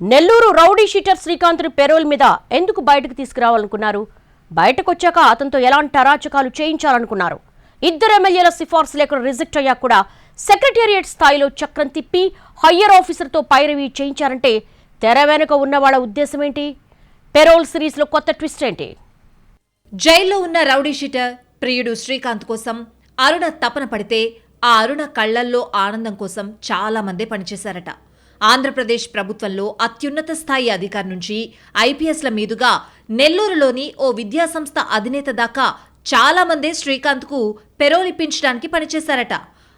Nellore rowdy sheeter శ్రీకాంత్ను parole మీద ఎందుకు బయటకు తీసుకురావాలనుకున్నారు? బయటకొచ్చాక అతనితో ఎలాంటి అరాచకాలు చేయించాలనుకున్నారు? ఇద్దరు ఎమ్మెల్యేల సిఫార్సు లేకుండా రిజెక్ట్ అయ్యాక కూడా సెక్రటేరియట్ స్థాయిలో చక్రం తిప్పి హయ్యర్ ఆఫీసర్తో పైరవి చేయించారంటే తెర వెనుక ఉన్న వాళ్ళ ఉద్దేశం ఏంటి పెరోల్ సిరీస్లో కొత్త ట్విస్ట్ ఏంటి? జైల్లో ఉన్న రౌడీ షీటర్ ప్రియుడు శ్రీకాంత్ కోసం అరుణ తపన పడితే ఆ అరుణ కళ్ళల్లో ఆనందం కోసం చాలా మందే పనిచేశారట. ఆంధ్రప్రదేశ్ ప్రభుత్వంలో అత్యున్నత స్థాయి అధికారి నుంచి ఐపీఎస్ల మీదుగా నెల్లూరులోని ఓ విద్యాసంస్థ అధినేత దాకా చాలా మందే శ్రీకాంత్కు పెరోల్ ఇప్పించడానికి పనిచేశారట.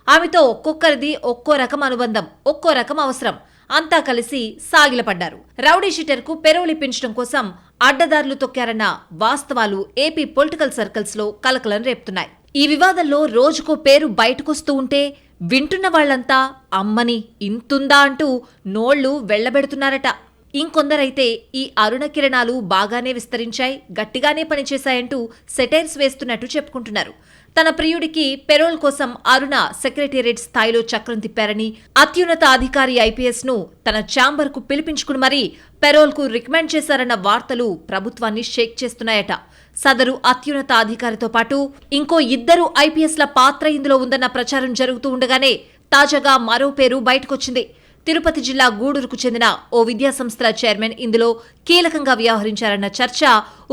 ఆమెతో ఒక్కొక్కరిది ఒక్కో రకం అనుబంధం ఒక్కో రకం అవసరం. అంతా కలిసి సాగిలపడ్డారు. రౌడీ షీటర్కు పెరోల్ ఇప్పించడం కోసం అడ్డదారులు తొక్కారన్న వాస్తవాలు ఏపీ పొలిటికల్ సర్కిల్స్లో కలకలం రేపుతున్నాయి. ఈ వివాదంలో రోజుకో పేరు బయటకొస్తూ ఉంటే వింటున్న వాళ్ళంతా అమ్మని ఇంతుందా అంటూ నోళ్ళు వెళ్ళబెడుతున్నారట ఇంకొందరైతే ఈ అరుణ కిరణాలు బాగానే విస్తరించాయి గట్టిగానే పనిచేశాయంటూ సెటైర్స్ వేస్తున్నట్టు చెప్పుకుంటున్నారు. తన ప్రియుడికి పెరోల్ కోసం అరుణ సెక్రటేరియట్ స్థాయిలో చక్రం తిప్పారని అత్యున్నత అధికారి ఐపీఎస్ను తన ఛాంబర్కు పిలిపించుకుని మరీ పెరోల్కు రికమెండ్ చేశారన్న వార్తలు ప్రభుత్వాన్ని షేక్ చేస్తున్నాయట. సదరు అత్యున్నత అధికారితో పాటు ఇంకో ఇద్దరు ఐపీఎస్ల పాత్ర ఇందులో ఉందన్న ప్రచారం జరుగుతూ ఉండగానే తాజాగా మరో పేరు బయటకొచ్చింది. తిరుపతి జిల్లా గూడూరుకు చెందిన ఓ విద్యాసంస్థల చైర్మన్ ఇందులో కీలకంగా వ్యవహరించారన్న చర్చ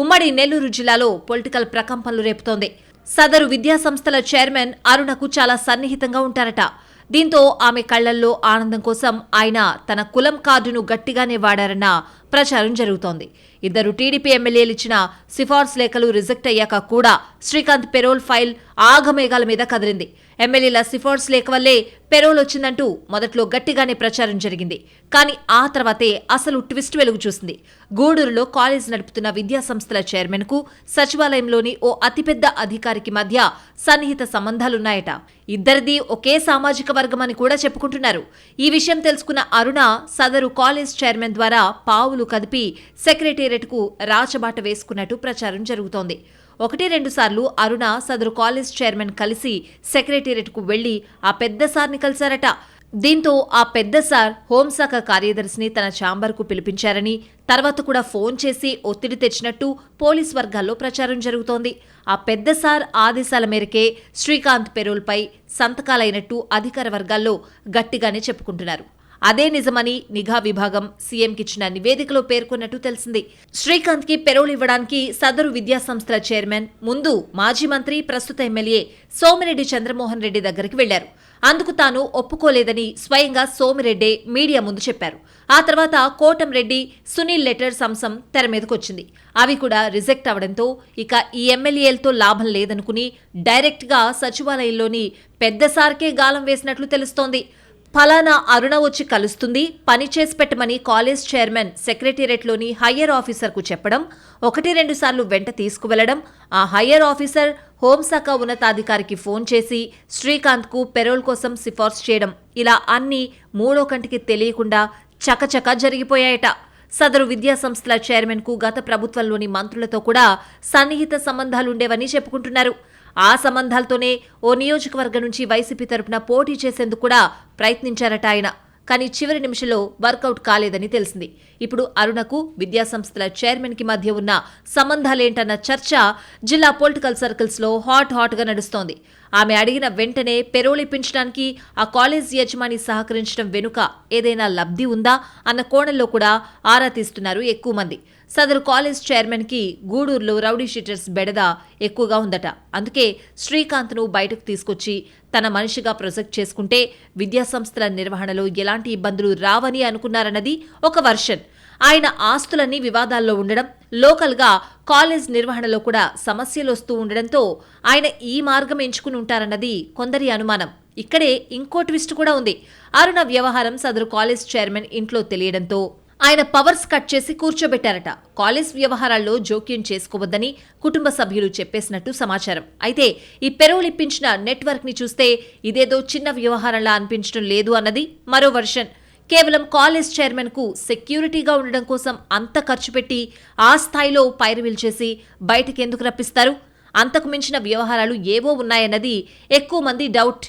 ఉమ్మడి నెల్లూరు జిల్లాలో పొలిటికల్ ప్రకంపనలు రేపుతోంది. సదరు విద్యాసంస్థల చైర్మన్ అరుణకు చాలా సన్నిహితంగా ఉంటారట. దీంతో ఆమె కళ్ళల్లో ఆనందం కోసం ఆయన తన కులం కార్డును గట్టిగానే వాడారన్న ప్రచారం జరుగుతోంది. ఇద్దరు టీడీపీ ఎమ్మెల్యేలు ఇచ్చిన సిఫార్సు లేఖలు రిజెక్ట్ అయ్యాక కూడా శ్రీకాంత్ పెరోల్ ఫైల్ ఆగమేఘాల మీద కదిలింది. ఎమ్మెల్యేల సిఫార్సు లేఖ వల్లే పెరోల్ వచ్చిందంటూ మొదట్లో గట్టిగానే ప్రచారం జరిగింది. కానీ ఆ తర్వాతే అసలు ట్విస్ట్ వెలుగు చూసింది. గూడూరులో కాలేజ్ నడుపుతున్న విద్యా సంస్థల చైర్మన్కు సచివాలయంలోని ఓ అతిపెద్ద అధికారికి మధ్య సన్నిహిత సంబంధాలున్నాయట. ఇద్దరిది ఒకే సామాజిక వర్గమని కూడా చెప్పుకుంటున్నారు. ఈ విషయం తెలుసుకున్న అరుణ సదరు కాలేజ్ చైర్మన్ ద్వారా పావులు కదిపి సెక్రటేరియట్కు రాచబాట వేసుకున్నట్టు ప్రచారం జరుగుతోంది. ఒకటి రెండు సార్లు అరుణ సదరు కాలేజ్ చైర్మన్ కలిసి సెక్రటేరియట్కు వెళ్ళి ఆ పెద్ద సార్ని కలిశారట. దీంతో ఆ పెద్ద సార్ హోంశాఖ కార్యదర్శిని తన ఛాంబర్కు పిలిపించారని తర్వాత కూడా ఫోన్ చేసి ఒత్తిడి తెచ్చినట్టు పోలీస్ వర్గాల్లో ప్రచారం జరుగుతోంది. ఆ పెద్ద సార్ ఆదేశాల మేరకే శ్రీకాంత్ పెరోల్పై సంతకాలైనట్టు అధికార వర్గాల్లో గట్టిగానే చెప్పుకుంటున్నారు. అదే నిజమని నిఘా విభాగం సీఎంకిచ్చిన నివేదికలో పేర్కొన్నట్టు తెలిసింది. శ్రీకాంత్కి పెరోల్ ఇవ్వడానికి సదరు విద్యా సంస్థల చైర్మన్ ముందు మాజీ మంత్రి ప్రస్తుత ఎమ్మెల్యే సోమిరెడ్డి చంద్రమోహన్ రెడ్డి దగ్గరికి వెళ్ళారు అందుకు తాను ఒప్పుకోలేదని స్వయంగా సోమిరెడ్డే మీడియా ముందు చెప్పారు. ఆ తర్వాత కోటంరెడ్డి సునీల్ లెటర్స్ అంశం తెర మీదకొచ్చింది అవి కూడా రిజెక్ట్ అవడంతో ఇక ఈ ఎమ్మెల్యేలతో లాభం లేదనుకుని డైరెక్ట్గా సచివాలయంలోని పెద్ద సార్కే గాలం వేసినట్లు తెలుస్తోంది. ఫలానా అరుణ వచ్చి కలుస్తుంది. పని చేసి పెట్టమని కాలేజ్ చైర్మన్ సెక్రటేరియట్లోని హయ్యర్ ఆఫీసర్కు చెప్పడం ఒకటి రెండు సార్లు వెంట తీసుకువెళ్ళడం ఆ హయ్యర్ ఆఫీసర్ హోంశాఖ ఉన్నతాధికారికి ఫోన్ చేసి శ్రీకాంత్కు పెరోల్ కోసం సిఫార్సు చేయడం. ఇలా అన్నీ మూడో కంటికి తెలియకుండా చకచక జరిగిపోయాయట. సదరు విద్యా సంస్థల చైర్మన్కు గత ప్రభుత్వంలోని మంత్రులతో కూడా సన్నిహిత సంబంధాలుండేవని చెప్పుకుంటున్నారు. ఆ సంబంధాలతోనే ఓ నియోజకవర్గం నుంచి వైసీపీ తరపున పోటీ చేసేందుకు కూడా ప్రయత్నించారట ఆయన. కానీ చివరి నిమిషంలో వర్కౌట్ కాలేదని తెలిసింది. ఇప్పుడు అరుణకు విద్యాసంస్థల చైర్మన్కి మధ్య ఉన్న సంబంధాలేంటన్న చర్చ జిల్లా పొలిటికల్ సర్కిల్స్లో హాట్ హాట్గా నడుస్తోంది. ఆమె అడిగిన వెంటనే పెరోల్ ఇప్పించడానికి ఆ కాలేజ్ యజమాని సహకరించడం వెనుక ఏదైనా లబ్ధి ఉందా అన్న కోణంలో కూడా ఆరా తీస్తున్నారు ఎక్కువ మంది. సదరు కాలేజ్ చైర్మన్కి గూడూరులో రౌడీ షీటర్స్ బెడద ఎక్కువగా ఉందట. అందుకే శ్రీకాంత్ను బయటకు తీసుకొచ్చి తన మనిషిగా ప్రొజెక్ట్ చేసుకుంటే విద్యాసంస్థల నిర్వహణలో ఎలాంటి ఇబ్బందులు రావని అనుకున్నారన్నది ఒక వర్షన్. ఆయన ఆస్తులన్నీ వివాదాల్లో ఉండడం లోకల్గా కాలేజ్ నిర్వహణలో కూడా సమస్యలు వస్తూ ఉండడంతో ఆయన ఈ మార్గం ఎంచుకుని ఉంటారన్నది కొందరి అనుమానం. ఇక్కడే ఇంకో ట్విస్ట్ కూడా ఉంది. అరుణ వ్యవహారం సదరు కాలేజ్ చైర్మన్ ఇంట్లో తెలియడంతో ఆయన పవర్స్ కట్ చేసి కూర్చోబెట్టారట. కాలేజ్ వ్యవహారాల్లో జోక్యం చేసుకోవద్దని కుటుంబ సభ్యులు చెప్పేసినట్టు సమాచారం. అయితే ఈ పెరోల్ ఇప్పించిన నెట్వర్క్ని చూస్తే ఇదేదో చిన్న వ్యవహారంలా అనిపించడం లేదు అన్నది మరో వర్షన్. కేవలం కాలేజ్ చైర్మన్కు సెక్యూరిటీగా ఉండడం కోసం అంత ఖర్చు పెట్టి ఆ స్థాయిలో పైరవిల్ చేసి బయటికి ఎందుకు రప్పిస్తారు? అంతకు మించిన వ్యవహారాలు ఏవో ఉన్నాయన్నది ఎక్కువ మంది డౌట్.